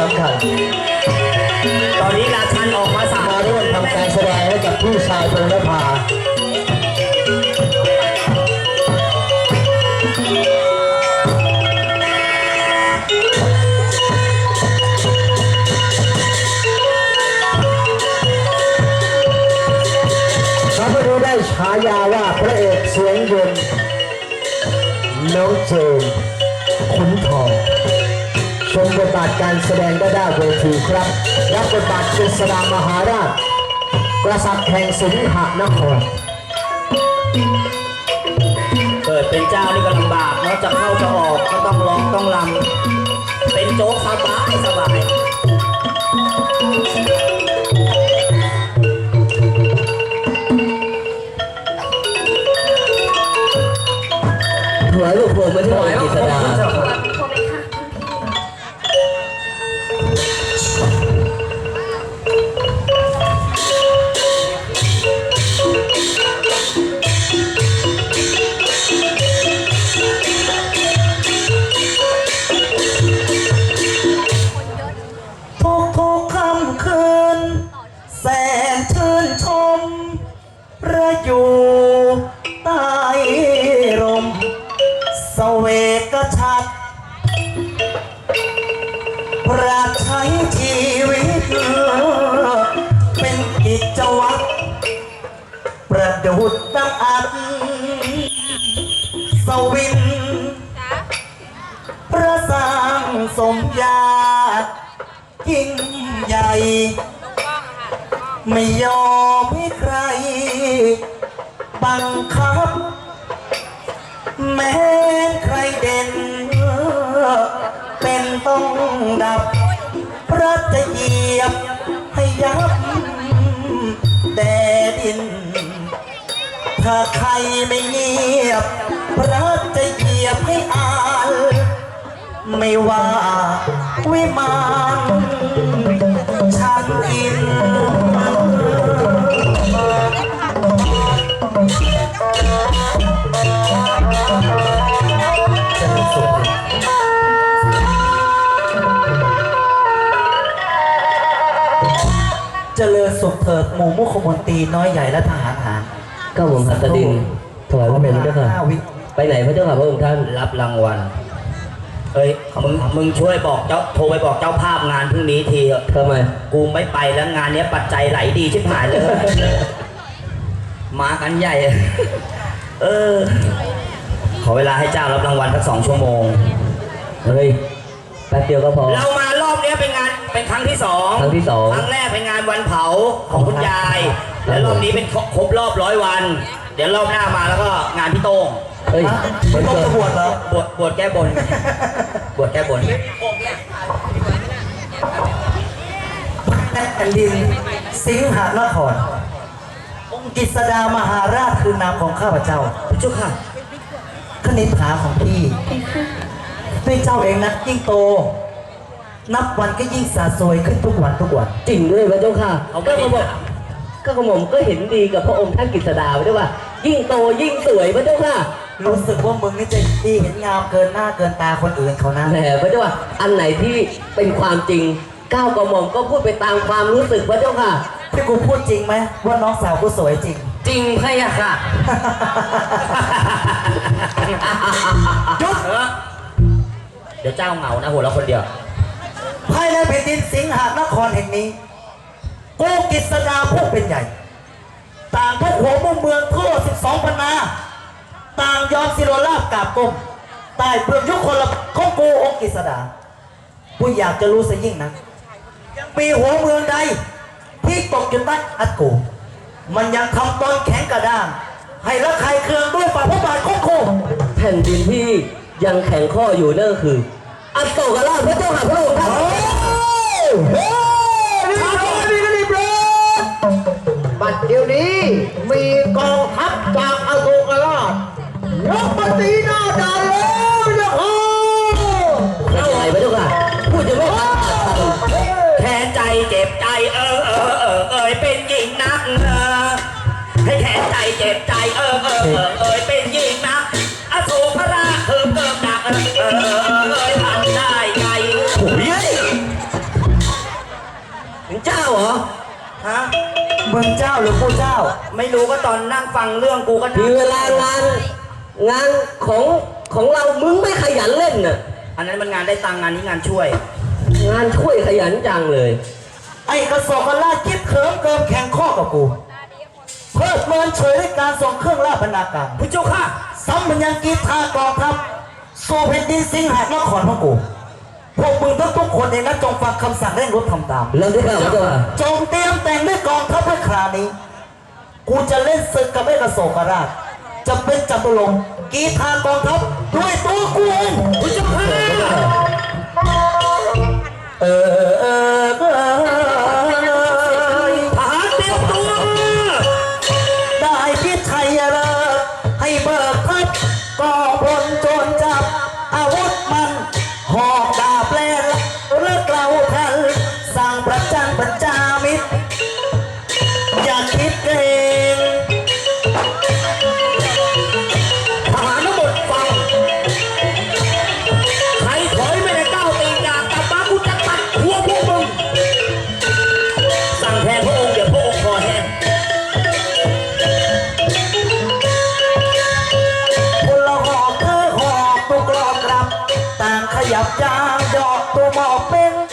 สำคัญ ตอนนี้ราชันออกมาสามมาร่วมทำการแสดงให้กับพี่ชายพงนภาเขาไม่รู้ได้ฉายาว่าพระเอกเสียงเย็นน้องเจมส์ขุนทอง ชมบทบาทการแสดงได้ด้านเวทีครับรับบทบาทกฤษดามหาราชกษัตริย์แห่งสิงหนครเกิดเป็นเจ้านี่ก็ลำบากเนาะจะเข้าจะออกก็ต้องร้องต้องรำเป็นโจ๊กสบายสบายถวายลูกโป่งมาที่หน่อยกฤษดา ประดุดดังอัดสวินพระสร้างสมญายิ่งใหญ่ ไม่ยอมให้ใคร บังคับ แม้ใครเด่น เป็นต้องดับ พระจะเหยียบให้ยับแด ถ้าใครไม่เงียบพระจะเหยียบให้อายไม่ว่าวิมานชันอินเจริญสุขเถิดหมู่มุขมนตรีน้อยใหญ่และทหาร หารก็ผมหัตดินถวายพระเป็นเจ้าค่ะห้าวิไปไหนพระเจ้าค่ะพระองค์ท่านรับรางวัลเฮ้ยมึงมึงช่วยบอกเจ้าโทรไปบอกเจ้าภาพงานพรุ่งนี้ทีเถอะทำไมกูไม่ไปแล้วงานเนี้ยปัจจัยไหลดีชิบหายเลย มากันใหญ่ เออ ขอเวลาให้เจ้ารับรางวัลสักสองชั่วโมง เฮ้ยแป๊บเดียวก็พอ เรามารอบเนี้ยเป็นงาน เป็นครั้งที่สองครั้งที่สอง ครั้งแรกเป็นงานวันเผาของคุณยาย แล้วรอบนี้เป็นครบครบรอบร้อยวัน เดี๋ยวรอบหน้ามาแล้วก็งานพี่โต้งเฮ้ยไม่ต้องจะบวชเหรอบวชบวชแก้บน บวชแก้บน แผ่นดินสิงหนครองค์กิษดามหาราชคือนามของข้าพเจ้าพี่จุกค่ะคณิษฐาของพี่ ด้วยเจ้าเองนะยิ่งโต นับวันก็ยิ่งสาสวยขึ้นทุกวันทุกวัน จริงด้วยพระเจ้าค่ะเขาไม่ก็ได้กระหม่อมถาม ก็กระหม่อมก็เห็นดีกับพระองค์ท่านกฤษดาพระเจ้าค่ะยิ่งโตยิ่งสวยพระเจ้าค่ะรู้สึกว่ามึงนี่จะดีเห็นงามเกินหน้าเกินตาคนอื่นเขานะแหมพระเจ้าค่ะอันไหนที่เป็นความจริงก้าวกระหม่อมก็พูดไปตามความรู้สึกพระเจ้าค่ะ ที่กูพูดจริงไหมว่าน้องสาวกูสวยจริง จริงพระยะค่ะหยุดเถอะเดี๋ยวเจ้าเหงานะหัวเราะคนเดียว ภายในแผ่นดินสิงหานครแห่งนี้กูกิษดาผู้เป็นใหญ่ ต่างทุกหัวมุมเมืองทั่ว12ปันนา ต่างยอมสิโรลาบกราบก้มใต้เปลือกยุคคนละของกูองค์กิษดากูอยากจะรู้ซะยิ่งนะยังมีหัวเมืองใด ที่ตกอยู่ใต้อัดกูมันยังทำตนแข็งกระด้าง ให้ละใครเครืองด้วยฝ่าพระบาทของกูแผ่นดินที่ยังแข็งข้ออยู่นั่นคือ อโศกราชพระเจ้าค่ะพระองค์ท่านบัดเดี๋ยวนี้มีกองทัพจากอโศกราชยกมาตีหน้าด่านแล้ว ฮะ มึงเจ้าหรือผู้เจ้า ไม่รู้ก็ตอนนั่งฟังเรื่องกูก็ทีเวลางานงานของของเรา มึงไม่ขยันเล่นน่ะ อันนั้นมันงานได้ตังค์งานนี้งานช่วย งานช่วยขยันจังเลย ไอ้กระสอบกระลาคิดเขิมเกิมแข่งข้อกับกู เพิดเมินเฉยด้วยการส่งเครื่องราชบรรณาการ ผู้เจ้าค่ะ ซ้ำมันยังกีทากองทัพสู่แผ่นดินสิงหานครของกู พวกมึงทั้งทุกคนเนี่ยนะจงฟังคำสั่งเร่งรถทำตาม เรื่องที่ข้าพเจ้าค่ะจงเตรียมแต่งด้วยกองทัพเพื่อคราวนี้ กูจะเล่นศึกกับไอ้กระโสกราชจะเป็นจัตุรงค์กีทากองทัพด้วยตัวกูเองกูจะพา เออเออเออ ยับยางดอกตัวหมอกเป็น